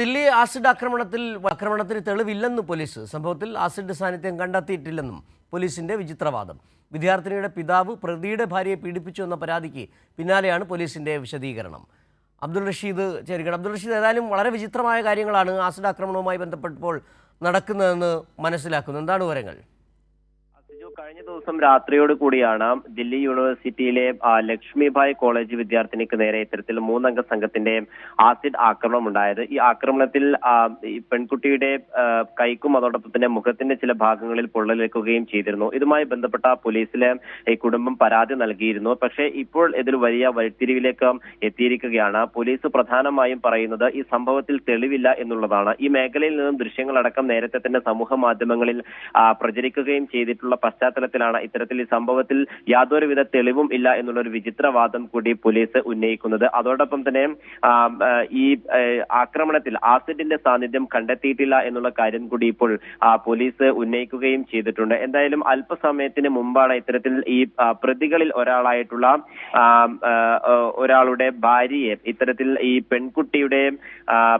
Delhi acid ആക്രമണത്തിൽ ആക്രമണത്തിന് തെളിവില്ലെന്ന് police. സംഭവത്തിൽ ആസിഡ് സാന്നിധ്യം കണ്ടെത്തിയിട്ടില്ലെന്നും പോലീസിന്റെ വിചിത്രവാദം. വിദ്യാർത്ഥിനിയുടെ പിതാവ് പ്രതിയുടെ ഭാര്യയെ പീഡിപ്പിച്ചു എന്ന പരാതിക്ക് പിന്നാലെയാണ് പോലീസിന്റെ വിശദീകരണം. അബ്ദുൾ റഷീദ് ചേരുകയാണ്. അബ്ദുൾ റഷീദ് ഏതായാലും വളരെ വിചിത്രമായ കാര്യങ്ങളാണ് ആസിഡ് ആക്രമണവുമായി ബന്ധപ്പെട്ടപ്പോൾ നടക്കുന്നതെന്ന് മനസ്സിലാക്കുന്നു. എന്താണ് വിവരങ്ങൾ? കഴിഞ്ഞ ദിവസം രാത്രിയോട് കൂടിയാണ് ദില്ലി യൂണിവേഴ്സിറ്റിയിലെ ലക്ഷ്മിഭായ് കോളേജ് വിദ്യാർത്ഥിനിക്ക് നേരെ ഇത്തരത്തിൽ മൂന്നംഗ സംഘത്തിന്റെ ആസിഡ് ആക്രമണം ഉണ്ടായത് ഈ ആക്രമണത്തിൽ ഈ പെൺകുട്ടിയുടെ കൈക്കും അതോടൊപ്പം തന്നെ മുഖത്തിന്റെ ചില ഭാഗങ്ങളിൽ പൊള്ളലേക്കുകയും ചെയ്തിരുന്നു. ഇതുമായി ബന്ധപ്പെട്ട പോലീസിലെ ഈ കുടുംബം പരാതി നൽകിയിരുന്നു. പക്ഷേ ഇപ്പോൾ ഇതിൽ വലിയ വഴിത്തിരിവിലേക്ക് എത്തിയിരിക്കുകയാണ്. പോലീസ് പ്രധാനമായും പറയുന്നത് ഈ സംഭവത്തിൽ തെളിവില്ല എന്നുള്ളതാണ്. ഈ മേഖലയിൽ നിന്നും ദൃശ്യങ്ങളടക്കം നേരത്തെ തന്നെ സമൂഹ മാധ്യമങ്ങളിൽ പ്രചരിക്കുകയും ചെയ്തിട്ടുള്ള പശ്ചാത്തലത്തിലാണ് ഇത്തരത്തിൽ ഈ സംഭവത്തിൽ യാതൊരുവിധ തെളിവും ഇല്ല എന്നുള്ള ഒരു വിചിത്രവാദം കൂടി പോലീസ് ഉന്നയിക്കുന്നത്. അതോടൊപ്പം തന്നെ ഈ ആക്രമണത്തിൽ ആസിഡിന്റെ സാന്നിധ്യം കണ്ടെത്തിയിട്ടില്ല എന്നുള്ള കാര്യം കൂടി ഇപ്പോൾ പോലീസ് ഉന്നയിക്കുകയും ചെയ്തിട്ടുണ്ട്. എന്തായാലും അല്പസമയത്തിന് മുമ്പാണ് ഇത്തരത്തിൽ ഈ പ്രതികളിൽ ഒരാളായിട്ടുള്ള ഒരാളുടെ ഭാര്യയെ ഇത്തരത്തിൽ ഈ പെൺകുട്ടിയുടെ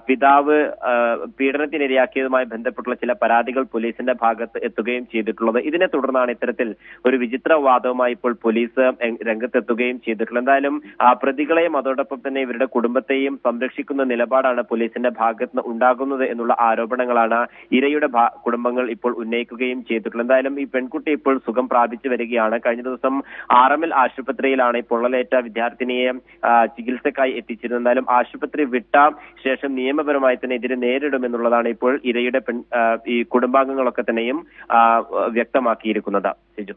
പിതാവ് പീഡനത്തിനിരയാക്കിയതുമായി ബന്ധപ്പെട്ടുള്ള ചില പരാതികൾ പോലീസിന്റെ ഭാഗത്ത് എത്തുകയും ചെയ്തിട്ടുള്ളത്. ഇതിനെ തുടർന്നാണ് ഇത്തരത്തിൽ ഒരു വിചിത്ര വാദവുമായി ഇപ്പോൾ പോലീസ് രംഗത്തെത്തുകയും ചെയ്തിട്ടുള്ളത് എന്തായാലും ആ പ്രതികളെയും അതോടൊപ്പം തന്നെ ഇവരുടെ കുടുംബത്തെയും സംരക്ഷിക്കുന്ന നിലപാടാണ് പോലീസിന്റെ ഭാഗത്ത് ഉണ്ടാകുന്നത് എന്നുള്ള ആരോപണങ്ങളാണ് ഇരയുടെ കുടുംബങ്ങൾ ഇപ്പോൾ ഉന്നയിക്കുകയും ചെയ്തിട്ടുള്ളത്. എന്തായാലും ഈ പെൺകുട്ടി ഇപ്പോൾ സുഖം പ്രാപിച്ചു വരികയാണ്. കഴിഞ്ഞ ദിവസം എൽ ആശുപത്രിയിലാണ് ഈ പൊള്ളലേറ്റ വിദ്യാർത്ഥിനിയെ ചികിത്സക്കായി എത്തിച്ചിരുന്നത്. എന്തായാലും ആശുപത്രി വിട്ട ശേഷം നിയമപരമായി തന്നെ ഇതിനെ നേരിടുമെന്നുള്ളതാണ് ഇപ്പോൾ ഇരയുടെ പെൺ ഈ കുടുംബാംഗങ്ങളൊക്കെ തന്നെയും 的，谢谢。